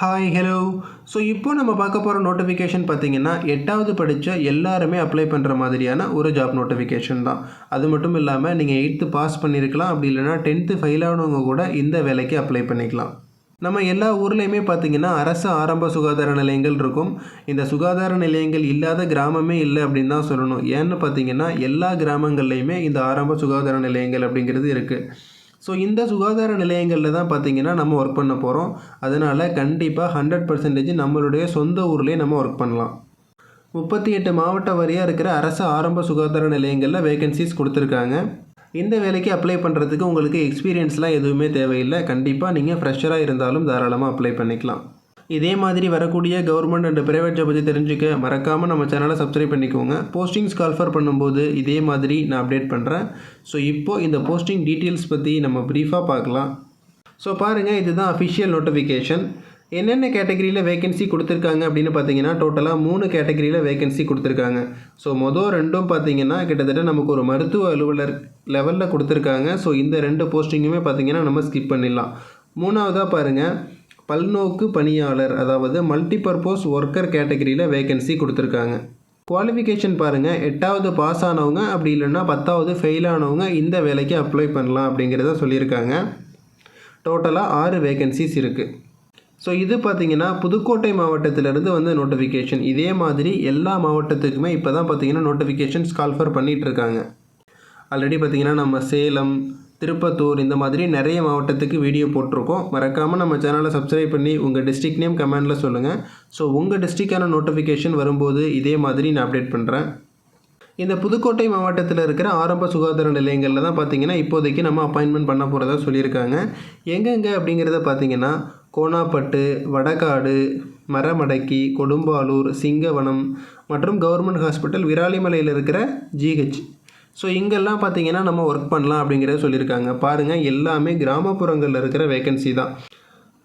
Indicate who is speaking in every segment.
Speaker 1: Hi hello so இப்போ நம்ம பார்க்க போகிற நோட்டிஃபிகேஷன் பார்த்தீங்கன்னா எட்டாவது படித்த எல்லாருமே அப்ளை பண்ணுற மாதிரியான ஒரு ஜாப் நோட்டிஃபிகேஷன் தான். அது மட்டும் இல்லாமல் நீங்கள் எயித்து பாஸ் பண்ணியிருக்கலாம் அப்படி இல்லைனா டென்த்து ஃபெயில் ஆனவங்க கூட இந்த வேலைக்கு அப்ளை பண்ணிக்கலாம். நம்ம எல்லா ஊர்லேயுமே பார்த்தீங்கன்னா அரசு ஆரம்ப சுகாதார நிலையங்கள் இருக்கும். இந்த சுகாதார நிலையங்கள் இல்லாத கிராமமே இல்லை அப்படின்னு தான் சொல்லணும். ஏன்னு பார்த்தீங்கன்னா எல்லா கிராமங்கள்லையுமே இந்த ஆரம்ப சுகாதார நிலையங்கள் அப்படிங்கிறது இருக்குது ஸோ இந்த சுகாதார நிலையங்களில் தான் பார்த்தீங்கன்னா நம்ம ஒர்க் பண்ண போகிறோம் அதனால் கண்டிப்பாக ஹண்ட்ரட் பர்சன்டேஜ் நம்மளுடைய சொந்த ஊர்லேயே நம்ம ஒர்க் பண்ணலாம். முப்பத்தி எட்டு மாவட்ட வரியாக இருக்கிற அரசு ஆரம்ப சுகாதார நிலையங்களில் வேகன்சிஸ் கொடுத்துருக்காங்க. இந்த வேலைக்கு அப்ளை பண்ணுறதுக்கு உங்களுக்கு எக்ஸ்பீரியன்ஸ்லாம் எதுவுமே தேவையில்லை. கண்டிப்பாக நீங்கள் ஃப்ரெஷராக இருந்தாலும் தாராளமாக அப்ளை பண்ணிக்கலாம். இதே மாதிரி வரக்கூடிய கவர்மெண்ட் அண்ட் ப்ரைவேட் ஜாப் பற்றி தெரிஞ்சுக்க மறக்காமல் நம்ம சேனலை சப்ஸ்கிரைப் பண்ணிக்கோங்க. போஸ்டிங்ஸ் கால்ஃபர் பண்ணும்போது இதே மாதிரி நான் அப்டேட் பண்ணுறேன் ஸோ இப்போது இந்த போஸ்டிங் டீட்டெயில்ஸ் பற்றி நம்ம ப்ரீஃபாக பார்க்கலாம். ஸோ பாருங்கள் இதுதான் அஃபிஷியல் நோட்டிஃபிகேஷன் என்னென்ன கேட்டகரியில் வேகன்சி கொடுத்துருக்காங்க அப்படின்னு பார்த்தீங்கன்னா டோட்டலாக மூணு கேட்டகரியில் வேகன்சி கொடுத்துருக்காங்க. ஸோ மொதல் ரெண்டும் பார்த்தீங்கன்னா கிட்டத்தட்ட நமக்கு ஒரு மருத்துவ அலுவலர் லெவலில் கொடுத்துருக்காங்க. ஸோ இந்த ரெண்டு போஸ்டிங்குமே பார்த்தீங்கன்னா நம்ம ஸ்கிப் பண்ணிடலாம். மூணாவதாக பாருங்கள் பல்நோக்கு பணியாளர் அதாவது மல்டிபர்போஸ் ஒர்க்கர் கேட்டகரியில் வேகன்சி கொடுத்துருக்காங்க. குவாலிஃபிகேஷன் பாருங்கள் எட்டாவது பாஸ் ஆனவங்க அப்படி இல்லைன்னா பத்தாவது ஃபெயில் ஆனவங்க இந்த வேலைக்கு அப்ளை பண்ணலாம் அப்படிங்கிறத சொல்லியிருக்காங்க. டோட்டலாக ஆறு வேகன்சிஸ் இருக்குது ஸோ இது பார்த்தீங்கன்னா புதுக்கோட்டை மாவட்டத்திலேருந்து வந்து நோட்டிஃபிகேஷன் இதே மாதிரி எல்லா மாவட்டத்துக்குமே இப்போ தான் பார்த்தீங்கன்னா நோட்டிஃபிகேஷன்ஸ் கால்ஃபர் பண்ணிகிட்ருக்காங்க ஆல்ரெடி பார்த்திங்கன்னா நம்ம சேலம் திருப்பத்தூர் இந்த மாதிரி நிறைய மாவட்டத்துக்கு வீடியோ போட்டிருக்கோம். மறக்காமல் நம்ம சேனலை சப்ஸ்கிரைப் பண்ணி உங்கள் டிஸ்ட்ரிக் நேம் கமெண்டில் சொல்லுங்கள் ஸோ உங்கள் டிஸ்ட்ரிக்டான நோட்டிஃபிகேஷன் வரும்போது இதே மாதிரி நான் அப்டேட் பண்ணுறேன் இந்த புதுக்கோட்டை மாவட்டத்தில் இருக்கிற ஆரம்ப சுகாதார நிலையங்களில் தான் பார்த்தீங்கன்னா இப்போதைக்கு நம்ம அப்பாயின்மெண்ட் பண்ண போகிறதா சொல்லியிருக்காங்க. எங்கெங்கே அப்படிங்கிறத பார்த்தீங்கன்னா கோனாப்பட்டு வடகாடு மரமடக்கி கொடும்பாலூர் சிங்கவனம் மற்றும் கவர்மெண்ட் ஹாஸ்பிட்டல் விராலிமலையில் இருக்கிற ஜிஹெச் ஸோ இங்கெல்லாம் பார்த்தீங்கன்னா நம்ம ஒர்க் பண்ணலாம் அப்படிங்கிறத சொல்லியிருக்காங்க பாருங்கள் எல்லாமே கிராமப்புறங்களில் இருக்கிற வேகன்சி தான்.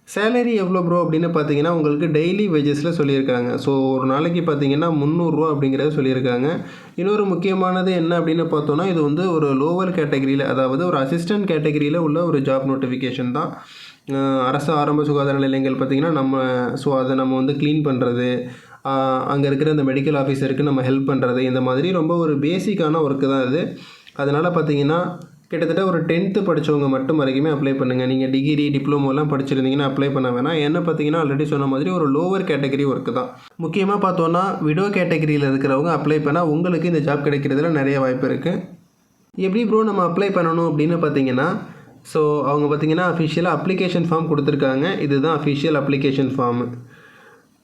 Speaker 1: சேலரி எவ்வளோ ப்ரோ அப்படின்னு பார்த்தீங்கன்னா உங்களுக்கு டெய்லி வேஜஸில் சொல்லியிருக்காங்க ஸோ ஒரு நாளைக்கு பார்த்தீங்கன்னா முந்நூறுரூவா அப்படிங்கிறத சொல்லியிருக்காங்க இன்னொரு முக்கியமானது என்ன அப்படின்னு பார்த்தோன்னா இது வந்து ஒரு லோவர் கேட்டகரியில் அதாவது ஒரு அசிஸ்டன்ட் கேட்டகரியில் உள்ள ஒரு ஜாப் நோட்டிஃபிகேஷன் தான். அரசு ஆரம்ப சுகாதார நிலையங்கள் பார்த்திங்கன்னா நம்ம ஸோ அதை நம்ம வந்து க்ளீன் பண்ணுறது அங்கே இருக்கிற அந்த மெடிக்கல் ஆஃபீஸருக்கு நம்ம ஹெல்ப் பண்ணுறது இந்த மாதிரி ரொம்ப ஒரு பேசிக்கான ஒர்க்கு தான் அது அதனால் பார்த்தீங்கன்னா கிட்டத்தட்ட ஒரு டென்த்து படித்தவங்க மட்டும் வரைக்குமே அப்ளை பண்ணுங்கள் நீங்கள் டிகிரி டிப்ளமோலாம் படிச்சிருந்தீங்கன்னா அப்ளை பண்ண வேணாம். என்ன பார்த்தீங்கன்னா ஆல்ரெடி சொன்ன மாதிரி ஒரு லோவர் கேட்டகரி ஒர்க்கு தான். முக்கியமாக பார்த்தோன்னா விடோ கேட்டகரியில் இருக்கிறவங்க அப்ளை பண்ணால் உங்களுக்கு இந்த ஜாப் கிடைக்கிறதுல நிறைய வாய்ப்பு இருக்குது எப்படி ப்ரோ நம்ம அப்ளை பண்ணணும் அப்படின்னு பார்த்தீங்கன்னா ஸோ அவங்க பார்த்தீங்கன்னா அஃபிஷியலாக அப்ளிகேஷன் ஃபார்ம் கொடுத்துருக்காங்க. இதுதான் அஃபிஷியல் அப்ளிகேஷன் ஃபார்மு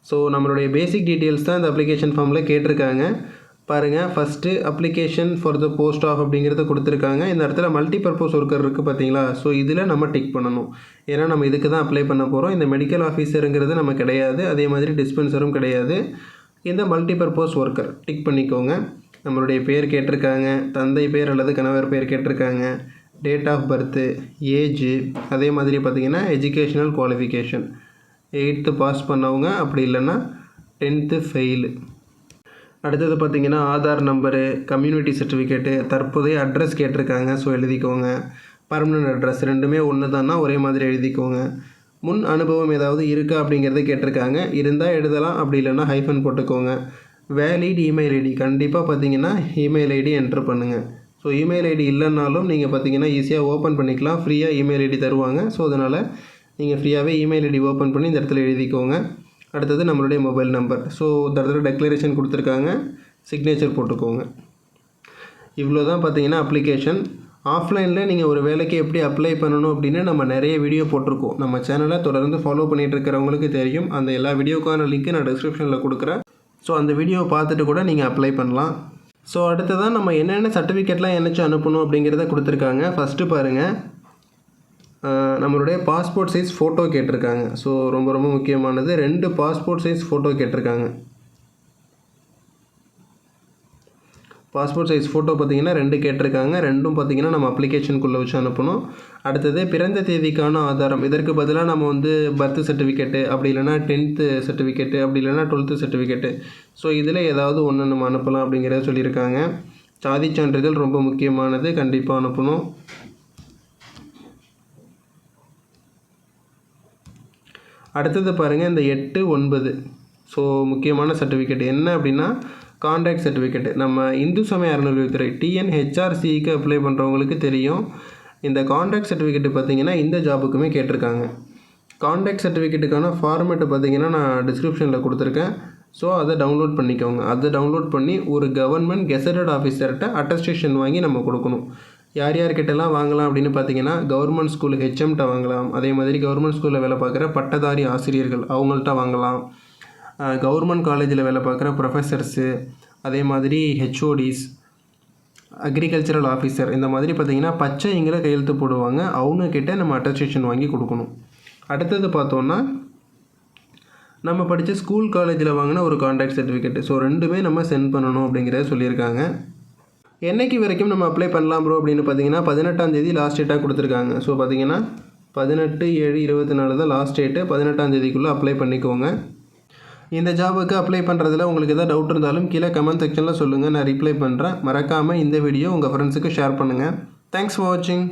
Speaker 1: ஸோ நம்மளுடைய பேசிக் டீட்டெயில்ஸ் தான் இந்த அப்ளிகேஷன் ஃபார்மில் கேட்டிருக்காங்க. பாருங்கள் first application for the post of அப்படிங்கிறத கொடுத்துருக்காங்க. இந்த இடத்துல மல்டிபர்பஸ் ஒர்க்கர் இருக்குது பார்த்தீங்களா? ஸோ இதில் நம்ம டிக் பண்ணணும். ஏன்னா நம்ம இதுக்கு தான் அப்ளை பண்ண போகிறோம் இந்த மெடிக்கல் ஆஃபீஸருங்கிறது நம்ம கிடையாது. அதே மாதிரி டிஸ்பென்சரும் கிடையாது. இந்த மல்டிபர்பஸ் ஒர்க்கர் டிக் பண்ணிக்கோங்க. நம்மளுடைய பேர் கேட்டிருக்காங்க. தந்தை பேர் அல்லது கணவர் பேர் கேட்டிருக்காங்க. டேட் ஆஃப் பர்த்து ஏஜு அதே மாதிரி பார்த்திங்கன்னா எஜுகேஷ்னல் குவாலிஃபிகேஷன் எயித்து பாஸ் பண்ணவங்க அப்படி இல்லைன்னா டென்த்து ஃபெயிலு அடுத்தது பார்த்திங்கன்னா ஆதார் நம்பரு கம்யூனிட்டி சர்டிஃபிகேட்டு தற்போதைய அட்ரஸ் கேட்டிருக்காங்க ஸோ எழுதிக்கோங்க. பர்மனன்ட் அட்ரஸ் ரெண்டுமே ஒன்று தானா ஒரே மாதிரி எழுதிக்கோங்க. முன் அனுபவம் ஏதாவது இருக்கா அப்படிங்கிறத கேட்டிருக்காங்க. இருந்தால் எழுதலாம் அப்படி இல்லைன்னா ஹைஃபன் போட்டுக்கோங்க. வேலிட் இமெயில் ஐடி கண்டிப்பாக பார்த்தீங்கன்னா இமெயில் ஐடி என்ட்ரு பண்ணுங்கள் ஸோ இமெயில் ஐடி இல்லைன்னாலும் நீங்கள் பார்த்தீங்கன்னா ஈஸியாக ஓப்பன் பண்ணிக்கலாம் ஃப்ரீயாக இமெயில் ஐடி தருவாங்க. ஸோ அதனால் நீங்கள் ஃப்ரீயாகவே இமெயில் ஐடி ஓப்பன் பண்ணி இந்த இடத்துல எழுதிக்கோங்க. அடுத்தது நம்மளுடைய மொபைல் நம்பர் ஸோ இந்த இடத்துல டெக்ளரேஷன் கொடுத்துருக்காங்க. சிக்னேச்சர் போட்டுக்கோங்க. இவ்வளோ தான் பார்த்தீங்கன்னா அப்ளிகேஷன் ஆஃப்லைனில் நீங்கள் ஒரு வேலைக்கு எப்படி அப்ளை பண்ணணும் அப்படின்னு நம்ம நிறைய வீடியோ போட்டிருக்கோம். நம்ம சேனலை தொடர்ந்து ஃபாலோ பண்ணிகிட்டு இருக்கிறவங்களுக்கு தெரியும். அந்த எல்லா வீடியோக்கான லிங்க்கு நான் டிஸ்கிரிப்ஷனில் கொடுக்குறேன். ஸோ அந்த வீடியோவை பார்த்துட்டு கூட நீங்கள் அப்ளை பண்ணலாம். ஸோ அடுத்ததான் நம்ம என்னென்ன சர்டிஃபிகேட்லாம் என்னச்சு அனுப்பணும் அப்படிங்கிறத கொடுத்துருக்காங்க. ஃபஸ்ட்டு பாருங்கள் நம்மளுடைய பாஸ்போர்ட் சைஸ் ஃபோட்டோ கேட்டிருக்காங்க. ஸோ ரொம்ப ரொம்ப முக்கியமானது. ரெண்டு பாஸ்போர்ட் சைஸ் ஃபோட்டோ கேட்டிருக்காங்க. பாஸ்போர்ட் சைஸ் ஃபோட்டோ பார்த்திங்கன்னா ரெண்டு கேட்டிருக்காங்க. ரெண்டும் பார்த்தீங்கன்னா நம்ம அப்ளிகேஷனுக்குள்ளே வச்சு அனுப்பணும். அடுத்தது பிறந்த தேதிக்கான ஆதாரம். இதற்கு பதிலாக நம்ம வந்து பர்த் சர்டிஃபிகேட்டு அப்படி இல்லைனா டென்த்து சர்டிஃபிகேட்டு அப்படி இல்லைனா டுவெல்த்து சர்டிஃபிகேட்டு ஸோ இதில் ஏதாவது ஒன்று நம்ம அனுப்பலாம் அப்படிங்கிறத சொல்லியிருக்காங்க. சாதி சான்றிதழ் ரொம்ப முக்கியமானது. கண்டிப்பாக அனுப்பணும். அடுத்தது பாருங்கள் இந்த எட்டு ஒன்பது. ஸோ முக்கியமான சர்டிஃபிகேட் என்ன அப்படின்னா கான்ட்ராக்ட் சர்டிஃபிகேட் நம்ம இந்து சமய அறநிலையத்துறை டிஎன்ஹெச்ஆர்சிக்கு அப்ளை பண்ணுறவங்களுக்கு தெரியும். இந்த கான்ட்ராக்ட் சர்டிஃபிகேட் பார்த்தீங்கன்னா இந்த ஜாபுக்குமே கேட்டிருக்காங்க. கான்ட்ராக்ட் சர்டிஃபிகேட்டுக்கான ஃபார்மேட்டு பார்த்தீங்கன்னா நான் டிஸ்கிரிப்ஷனில் கொடுத்துருக்கேன். ஸோ அதை டவுன்லோட் பண்ணிக்கோங்க. அதை டவுன்லோட் பண்ணி ஒரு கவர்மெண்ட் கெசட்டட் ஆஃபீஸர்கிட்ட அட்டஸ்டேஷன் வாங்கி நம்ம கொடுக்கணும். யார் யார்கிட்டலாம் வாங்கலாம் அப்படின்னு பார்த்தீங்கன்னா கவர்மெண்ட் ஸ்கூல் ஹெச்எம்கிட்ட வாங்கலாம். அதே மாதிரி கவர்மெண்ட் ஸ்கூலில் வேலை பார்க்குற பட்டதாரி ஆசிரியர்கள் அவங்கள்ட்ட வாங்கலாம். கவர்மெண்ட் காலேஜில் வேலை பார்க்குற ப்ரொஃபஸர்ஸு அதே மாதிரி ஹெச்ஓடிஸ் அக்ரிகல்ச்சரல் ஆஃபீஸர் இந்த மாதிரி பார்த்தீங்கன்னா பச்சை இங்கில கையெழுத்து போடுவாங்க. அவங்கக்கிட்ட நம்ம அட்டஸ்டேஷன் வாங்கி கொடுக்கணும். அடுத்தது பார்த்தோன்னா நம்ம படித்த ஸ்கூல் காலேஜில் வாங்கின ஒரு கான்டாக்ட் சர்டிஃபிகேட் ஸோ ரெண்டுமே நம்ம சென்ட் பண்ணணும் அப்படிங்கிறத சொல்லியிருக்காங்க. என்னைக்கு வரைக்கும் நம்ம அப்ளை பண்ணலாம் ப்ரோ அப்படின்னு பார்த்தீங்கன்னா பதினெட்டாம் தேதி லாஸ்ட் டேட்டாக கொடுத்துருக்காங்க. ஸோ பார்த்தீங்கன்னா பதினெட்டு ஏழு இருபத்தி நாலு தான் லாஸ்ட் டேட்டு பதினெட்டாம் தேதிக்குள்ளே அப்ளை பண்ணிக்கோங்க. இந்த ஜாபுக்கு அப்ளை பண்ணுறதுல உங்களுக்கு எதாவது டவுட் இருந்தாலும் கீழே கமெண்ட் செக்ஷனில் சொல்லுங்கள் நான் ரிப்ளை பண்ணுறேன் மறக்காமல் இந்த வீடியோ உங்கள் ஃப்ரெண்ட்ஸுக்கு ஷேர் பண்ணுங்கள் தேங்க்ஸ் ஃபார் வாட்சிங்